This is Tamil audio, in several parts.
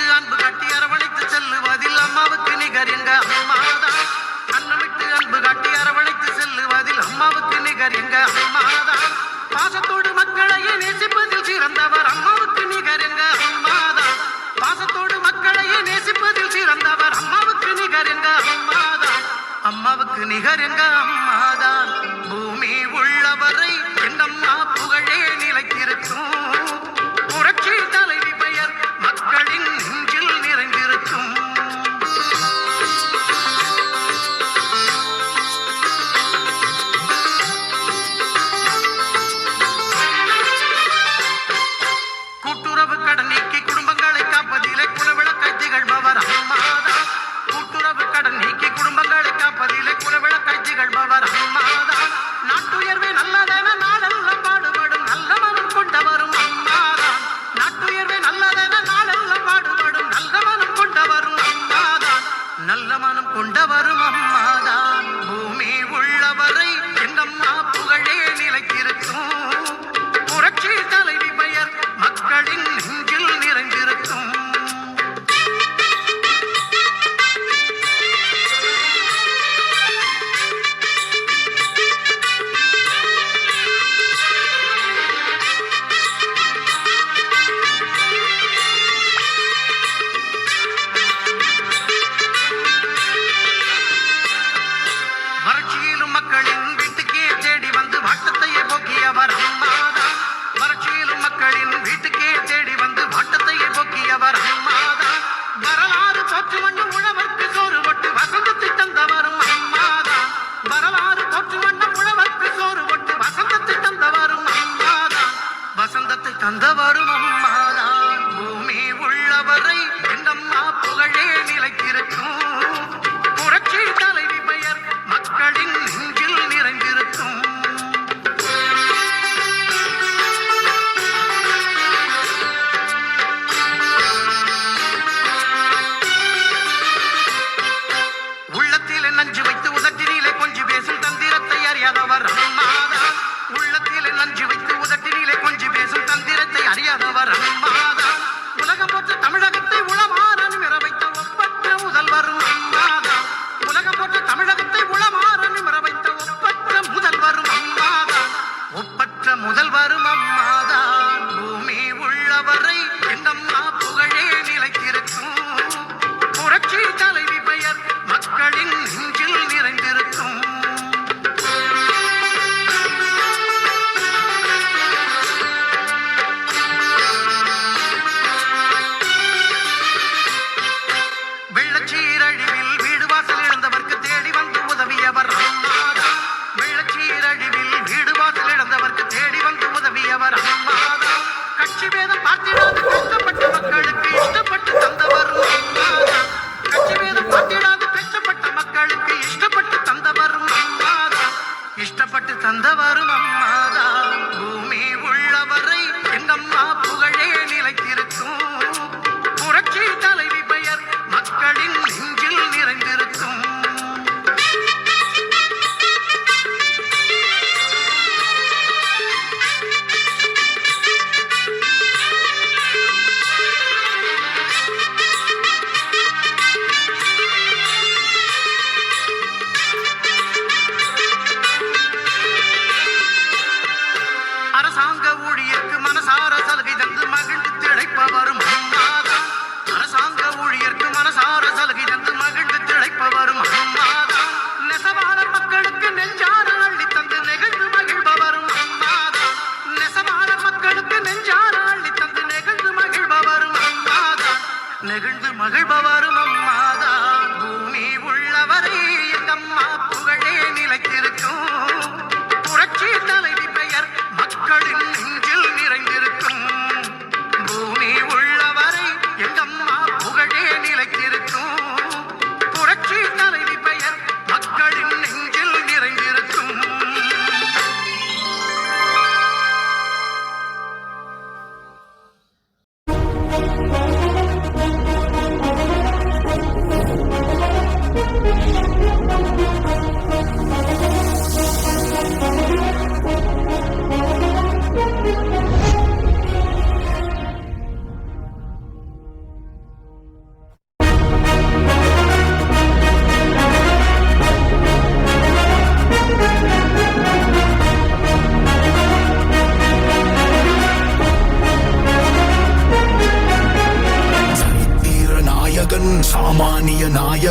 கொண்டு அன்பு கட்டி அரவணைத்து செல்லுவதில் அம்மாவுக்கு நிகர் அம்மாதான் அன்னமிட்டு அன்பு கட்டி அரவணைத்து செல்லுவதில் அம்மாவுக்கு நிகர் அம்மாதான் பாசத்தோடு மக்களையே நேசிப்பதில் சிறந்தவர் அம்மாவுக்கு நிகர் எங்க அம்மாதான் பாசத்தோடு மக்களையே நேசிப்பதில் சிறந்தவர் அம்மாவுக்கு நிகர் எங்க அம்மாதான் அம்மாவுக்கு நிகர் எங்க அம்மாதான் பூமி தந்தவரும்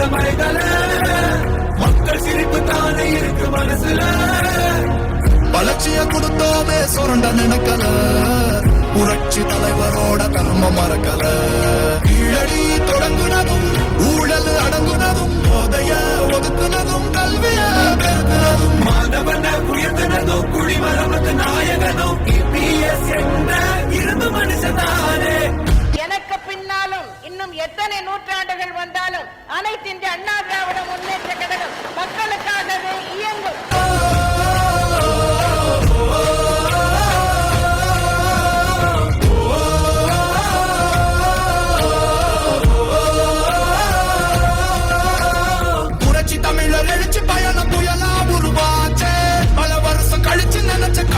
இந்த மலைதல மக்கள் சிரிப்பு தானே இருக்கு மனசுல. வளர்ச்சிய கொடுத்தோமே சுரண்ட நினைக்கல. புரட்சி தலைவரோட கர்ம மறக்கல.